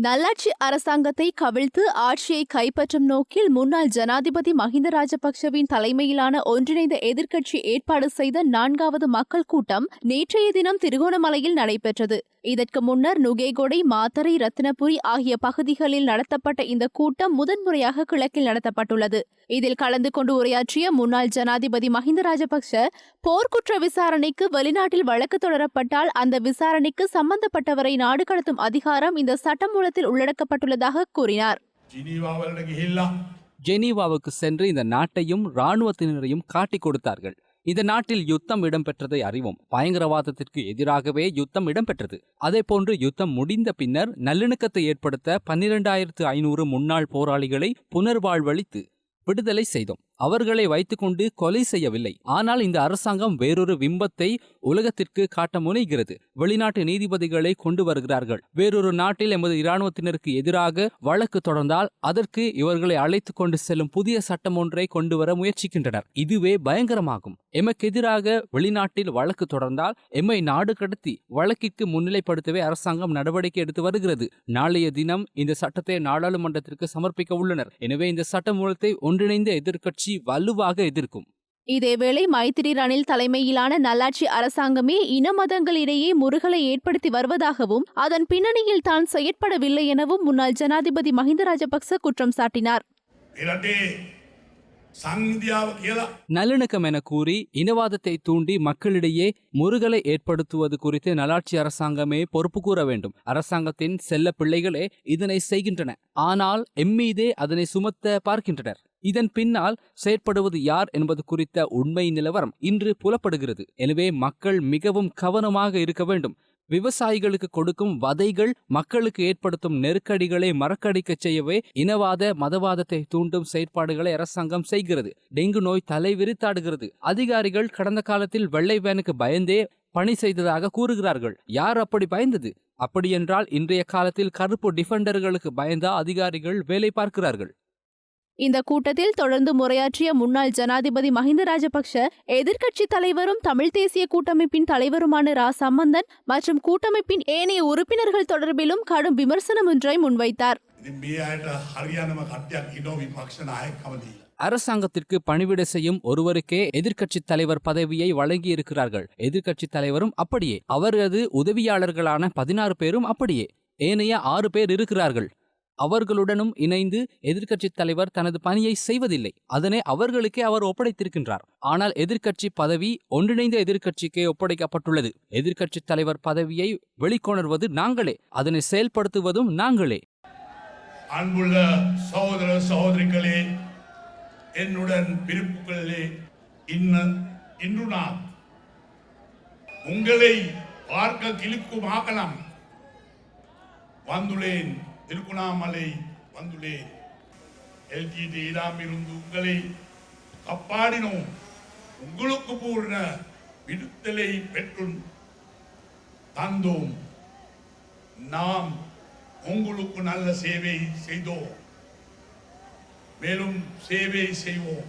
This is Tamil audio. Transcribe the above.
நல்லாட்சி அரசாங்கத்தை கவிழ்த்து ஆட்சியை கைப்பற்றும் நோக்கில் முன்னாள் ஜனாதிபதி மஹிந்த ராஜபக்ஷவின் தலைமையிலான ஒன்றிணைந்த எதிர்க்கட்சி ஏற்பாடு செய்த நான்காவது மக்கள் கூட்டம் நேற்றைய தினம் திருகோணமலையில் நடைபெற்றது. இதற்கு முன்னர் நுகேகொடை மாத்தறை ரத்தினபுரி ஆகிய பகுதிகளில் நடத்தப்பட்ட இந்த கூட்டம் முதன்முறையாக கிழக்கில் நடத்தப்பட்டுள்ளது. இதில் கலந்து கொண்டு உரையாற்றிய முன்னாள் ஜனாதிபதி மஹிந்த ராஜபக்ஷ போர்க்குற்ற விசாரணைக்கு வெளிநாட்டில் வழக்கு தொடரப்பட்டால் அந்த விசாரணைக்கு சம்பந்தப்பட்டவரை நாடு கடத்தும் அதிகாரம் இந்த சட்டம் ஒப்பந்தத்தில் உள்ளடக்கப்பட்டுள்ளதாக கூறினார். ஜெனீவாவுக்கு சென்று இந்த நாட்டையும் இராணுவத்தினரையும் காட்டிக் கொடுத்தார்கள். இந்த நாட்டில் யுத்தம் இடம்பெற்றதை அறிவோம். பயங்கரவாதத்திற்கு எதிராகவே யுத்தம் இடம்பெற்றது. அதே போன்று யுத்தம் முடிந்த பின்னர் நல்லிணக்கத்தை ஏற்படுத்த பன்னிரெண்டாயிரத்து ஐநூறு முன்னாள் போராளிகளை புனர்வாழ்வளித்து விடுதலை செய்தோம். அவர்களை வைத்துக்கொண்டு கொலை செய்யவில்லை. ஆனால் இந்த அரசாங்கம் வேறொரு பிம்பத்தை உலகத்திற்கு காட்ட முனைகிறது. வெளிநாட்டு நீதிபதிகளை கொண்டு வருகிறார்கள். வேறொரு நாட்டில் எமது இராணுவத்தினருக்கு எதிராக வழக்கு தொடர்ந்தால் அதற்கு இவர்களை அழைத்து கொண்டு செல்லும் புதிய சட்டம் ஒன்றை கொண்டு வர முயற்சிக்கின்றனர். இதுவே பயங்கரமாகும். எமக்கு எதிராக வெளிநாட்டில் வழக்கு தொடர்ந்தால் எம்மை நாடு கடத்தி வழக்கிற்கு முன்னிலைப்படுத்தவே அரசாங்கம் நடவடிக்கை எடுத்து வருகிறது. நாளைய தினம் இந்த சட்டத்தை நாடாளுமன்றத்திற்கு சமர்ப்பிக்க உள்ளனர். எனவே இந்த சட்ட மூலத்தை ஒன்றிணைந்த எதிர்க்கட்சி கட்சி வலுவாக எதிர்க்கும். இதேவேளை மைத்திரி ரணில் தலைமையிலான நல்லாட்சி அரசாங்கமே இன மதங்களிடையே முருகலை ஏற்படுத்தி வருவதாகவும் அதன் பின்னணியில் தான் செயற்படவில்லை எனவும் முன்னாள் ஜனாதிபதி மஹிந்த ராஜபக்ச குற்றம் சாட்டினார். நல்லிணக்கம் என கூறி இனவாதத்தை தூண்டி மக்களிடையே முருகலை ஏற்படுத்துவது குறித்து நல்லாட்சி அரசாங்கமே பொறுப்பு கூற வேண்டும். அரசாங்கத்தின் செல்ல பிள்ளைகளே இதனை செய்கின்றன. ஆனால் எம்மீதே அதனை சுமத்த பார்க்கின்றனர். இதன் பின்னால் செயற்படுவது யார் என்பது குறித்த உண்மை நிலவரம் இன்று புலப்படுகிறது. எனவே மக்கள் மிகவும் கவனமாக இருக்க வேண்டும். விவசாயிகளுக்கு கொடுக்கும் வதைகள் மக்களுக்கு ஏற்படுத்தும் நெருக்கடிகளை மறக்கடிக்கச் செய்யவே இனவாத மதவாதத்தை தூண்டும் செயற்பாடுகளை அரசாங்கம் செய்கிறது. டெங்கு நோய் தலை விரித்தாடுகிறது. அதிகாரிகள் கடந்த காலத்தில் வெள்ளை வேனுக்கு பயந்தே பணி செய்ததாக கூறுகிறார்கள். யார் அப்படி பயந்தது? அப்படியென்றால் இன்றைய காலத்தில் கருப்பு டிஃபெண்டர்களுக்கு பயந்தா அதிகாரிகள் வேலை பார்க்கிறார்கள். இந்த கூட்டத்தில் தொடர்ந்து உரையாற்றிய முன்னாள் ஜனாதிபதி மஹிந்த ராஜபக்ஷ எதிர்க்கட்சி தலைவரும் தமிழ் தேசிய கூட்டமைப்பின் தலைவருமான ரா. சம்பந்தன் மற்றும் கூட்டமைப்பின் ஏனைய உறுப்பினர்கள் தொடர்பிலும் கடும் விமர்சனம் ஒன்றை முன்வைத்தார். அரசாங்கத்திற்கு பணிவிடை செய்யும் ஒருவருக்கே எதிர்க்கட்சி தலைவர் பதவியை வழங்கியிருக்கிறார்கள். எதிர்க்கட்சி தலைவரும் அப்படியே அவரது உதவியாளர்களான பதினாறு பேரும் அப்படியே ஏனைய ஆறு பேர் இருக்கிறார்கள். அவர்களுடனும் இணைந்து எதிர்க்கட்சி தலைவர் தனது பணியை செய்வதில்லை. அதனை அவர்களுக்கே அவர் ஒப்படைத்திருக்கின்றார். ஆனால் எதிர்க்கட்சி பதவி ஒன்றிணைந்த எதிர்க்கட்சிக்கே ஒப்படைக்கப்பட்டுள்ளது. எதிர்க்கட்சி தலைவர் பதவியை வெளிக்கொணர்வது நாங்களே. அதனை செயல்படுத்துவதும் நாங்களே. அன்புள்ள சகோதர சகோதரிகளே என்னுடன் பிரிப்புகளிலே இன்ன இன்று நான் உங்களை பார்க்க கிழிக்கும் ஆகலாம் வந்துள்ளேன். திருக்குணாமலை வந்துள்ளேன் எல்டிடி இருந்து உங்களை கப்பாடினோம். உங்களுக்கு பூர்ண விடுதலை பெற்று தந்தோம். நாம் உங்களுக்கு நல்ல சேவை செய்தோம். மேலும் சேவை செய்வோம்.